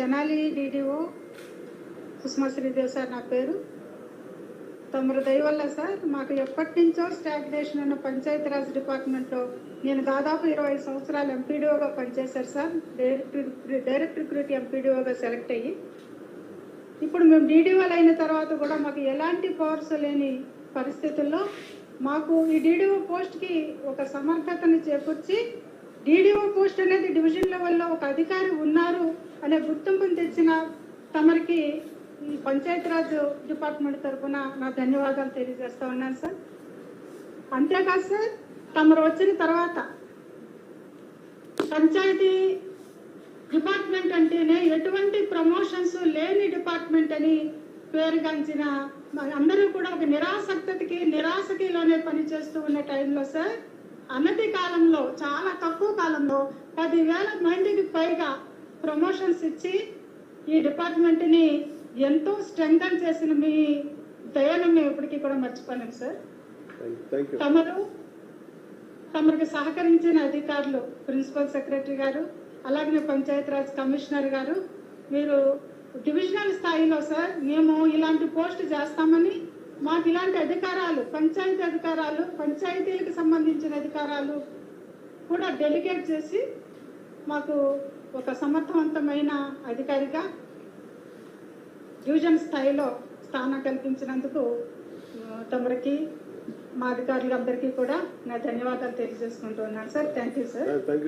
Tenali DDO Sushma Sridev sir నా పేరు. తమరు దయ వల్ల సార్ మాకు ఎప్పటి నుంచో స్టాగ్నేషన్ ఉన్న పంచాయతీరాజ్ డిపార్ట్మెంట్లో నేను దాదాపు ఇరవై సంవత్సరాలు ఎంపీడీఓగా పనిచేశారు సార్. డైరెక్టర్ డైరెక్ట్ రిక్రూట్ ఎంపీడీఓగా సెలెక్ట్ అయ్యి. ఇప్పుడు మేము డీడీఓలు అయిన తర్వాత కూడా మాకు ఎలాంటి పవర్స్ లేని పరిస్థితుల్లో మాకు ఈ డీడీఓ పోస్ట్కి ఒక సమర్థతను చేకూర్చి డీడీఓ పోస్ట్ అనేది డివిజన్ లెవెల్లో ఒక అధికారి ఉన్నారు అనే గుర్తింపును తెచ్చిన తమరికి ఈ పంచాయతీరాజ్ డిపార్ట్మెంట్ తరఫున నా ధన్యవాదాలు తెలియజేస్తా ఉన్నాను సార్. అంతేకాదు సార్ తమరు వచ్చిన తర్వాత పంచాయతీ డిపార్ట్మెంట్ అంటేనే ఎటువంటి ప్రమోషన్స్ లేని డిపార్ట్మెంట్ అని పేరుగాంచిన అందరూ కూడా ఒక నిరాసక్తకి నిరాశకి లోనే పనిచేస్తూ ఉన్న టైంలో సార్ అనతి కాలంలో చాలా తక్కువ కాలంలో పదివేల మందికి పైగా ప్రమోషన్స్ ఇచ్చి ఈ డిపార్ట్మెంట్ని ఎంతో స్ట్రెంగ్తన్ చేసిన మీ దయను మేము ఇప్పటికీ కూడా మర్చిపోలేము సార్. తమరు తమరికి సహకరించిన అధికారులు ప్రిన్సిపల్ సెక్రటరీ గారు అలాగే పంచాయతీరాజ్ కమిషనర్ గారు మీరు డివిజనల్ స్థాయిలో సార్ మేము ఇలాంటి పోస్ట్ చేస్తామని మాకు ఇలాంటి అధికారాలు పంచాయతీ అధికారాలు పంచాయతీలకు సంబంధించిన అధికారాలు కూడా డెలిగేట్ చేసి మాకు ఒక సమర్థవంతమైన అధికారిగా డివిజన్ స్థాయిలో స్థానం కల్పించినందుకు తమరికి మా అధికారులందరికీ కూడా నా ధన్యవాదాలు తెలియజేసుకుంటున్నాను సార్. Thank you sir